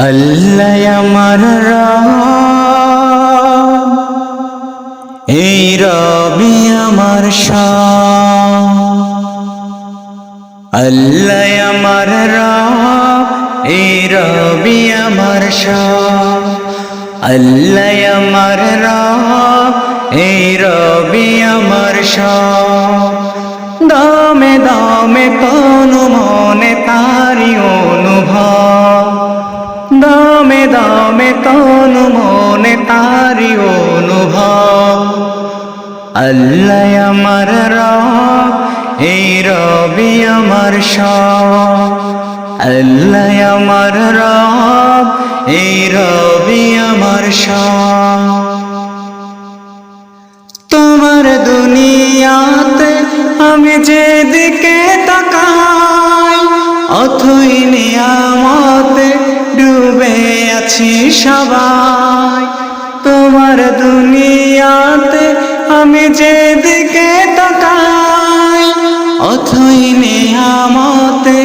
আল্লাহ আমার এই রবি আমার আল্লাহ আমার এই রবি আমার আল্লাহ আমার এই রবি আমার দামে দামে তনু মনে তারি অনুভব। আল্লাহ আমার রব, এই রবি আমার সব। আল্লাহ আমার রব, এই রবি আমার সব। তোমার দুনিয়াতে আমি যেদিকে আছি সবাই। তোমার দুনিয়াতে আমি যেদিকে তাকাই, অথই নিয়ামতে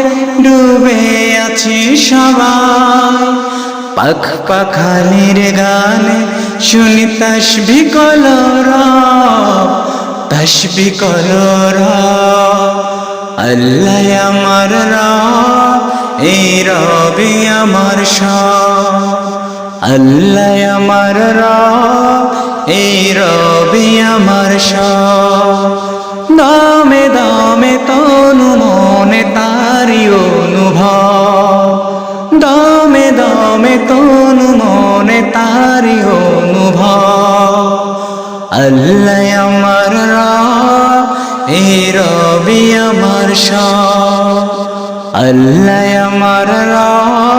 ডুবে আছি সবাই। পাখ পাখালির গানে শুনি তসবি কলর তসবি কলর আল্লাহ আমার রব, এই রবি আমার সব। আল্লাহ আমার রব, এই রবি আমার দামে দামে তনু মনে তারি অনুভব। দামে দামে তনু মনে তারি অনুভব। আল্লাহ আমার রব, এই রবি আমার আল্লাহ আমার রব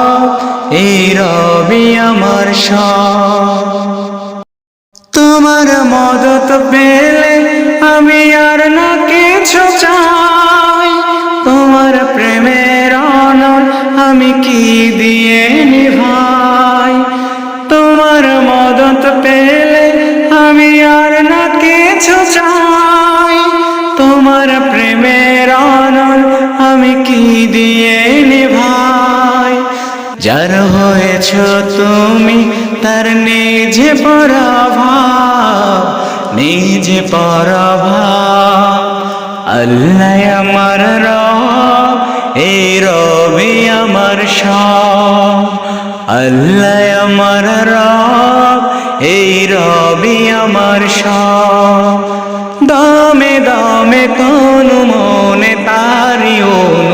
রবি আমার সব। তোমার মদত পেলে আমি আর না কিছু চাই। তোমার প্রেমের অনল আমি কি দিয়ে নিভাই? তোমার মদত পেলে আমি আর না কিছু চাই। তোমার প্রেমের অনল আমি কি দিয়ে যার হয়েছ তুমি, তার নিজে পরাভাব নিজে পরাভাব। আমার রব, এই রবি আমার সব। আল্লাহ আমার রব, এই রবি আমার সব। দামে দামে তনু মনে তারি অনুভব